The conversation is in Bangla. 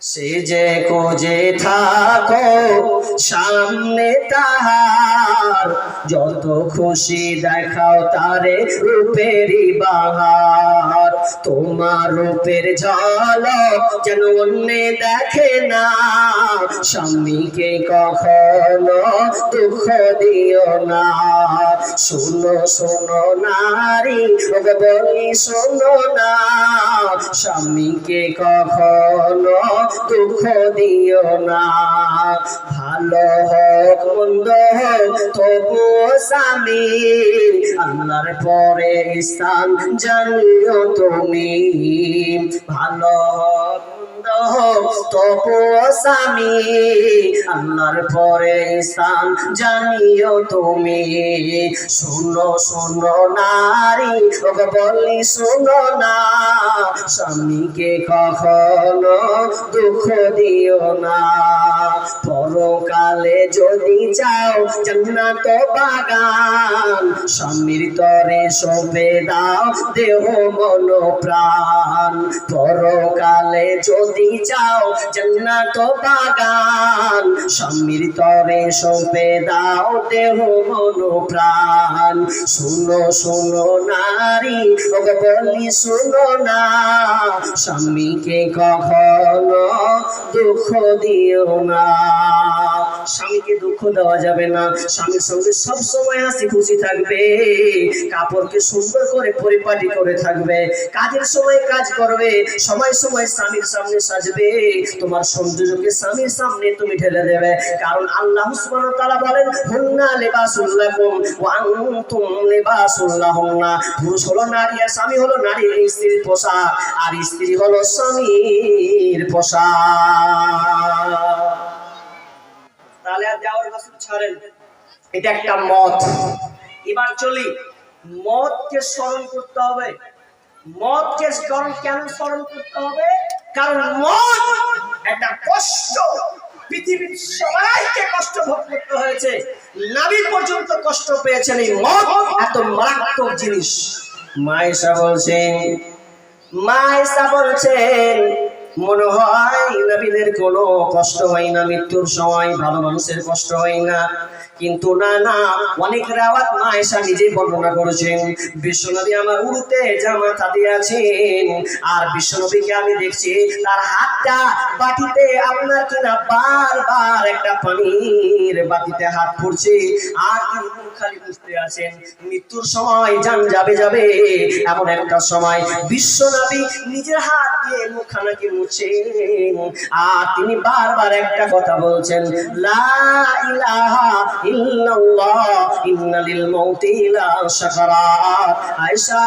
সে যে খোঁজে থাকো, সামনে তাহার। যত খুশি দেখাও তারে রূপেরই বাহার। তোমার রূপের ঝলক যেন অন্যে দেখে না। স্বামীকে কখনো দুঃখ দিও না। শোনো শোনো নারী বলি শোনো না। স্বামীকে কখনো দুঃখ দিও না। ভালো হোক, মন্দ হোক, তবু স্বামী, আল্লাহর পরে স্থান জানিও তুমি। ভালো হোক মন্দ হোক তবু স্বামী আল্লাহর পরে স্থান জানিও তুমি। শুনো শুনো নারী বলি শুনো না, স্বামীকে কখনো দুঃখ দিও না। পরকালে যদি চাও জান্নাত বাগান, স্বামীর তরে সপে দাও দেহ মন প্রাণ পরকালে যদি চাও জন্নাত বাগান, স্বামীর তরে সপে দাও দেহ মন প্রাণ শুনো শুনো নারী বলি শুনো না, স্বামীকে কখনো দুঃখ দিও না। স্বামীকে দুঃখ দেওয়া যাবে না। স্বামীর সঙ্গে সব সময় হাসি খুশি থাকবে। কাপড়কে সুন্দর করে পরিপাটি করে থাকবে। কাজের সময় কাজ করবে, সময় সময় স্বামীর সামনে সাজবে। তোমার সৌন্দর্যকে স্বামীর সামনে তুমি ঢেলে দেবে। কারণ আল্লাহ সুবহানাহু তাআলা বলেন, হুন্না লিবাসুল্লাকুম ওয়া আনতুম লিবাসুল্লাহুন্না পুরুষ হলো নারী আর স্বামী হলো নারীর স্ত্রীর পোশাক। আর স্ত্রী হলো স্বামীর পোশাক। ছাড়েন এটা একটা মত। এবার চলি, মতকে স্মরণ করতে হবে। মতকে স্মরণ কেন স্মরণ করতে হবে? কারণ মত একটা কষ্ট। পৃথিবীর সবাইকে কষ্ট ভোগ করতে হয়েছে। নাবি পর্যন্ত কষ্ট পেয়েছেন এই মত, এত মারাত্মক জিনিস। মায়েশা বলছেন মায়েশা বলছেন মনে হয় নবীদের কোনো কষ্ট হয় না মৃত্যুর সময় ভালো মানুষের কষ্ট হয় না। কিন্তু না না, অনেক রাওয়াত মায়েশা নিজেই বর্ণনা করেছেন। বিশ্বনবী আমার উড়ুতে জামাতা দিয়েছেন আর বিশ্বনবীকে আমি দেখছি, তার হাতটা বাটিতে আপনার কিনা বারবার একটা পানির বাটিতে হাত পড়ছে। আর খালি বুঝতে আছেন। মৃত্যুর সময় যান যাবে যাবে, এমন একটা সময় বিশ্বনবী নিজের হাত দিয়ে মুখখানাকে মুছেন। আর তিনি বারবার একটা কথা বলছেন, লা ইলাহা ইল্লাল্লাহ ইন্নালিল মাউতি লা সাকারাত আয়েশা।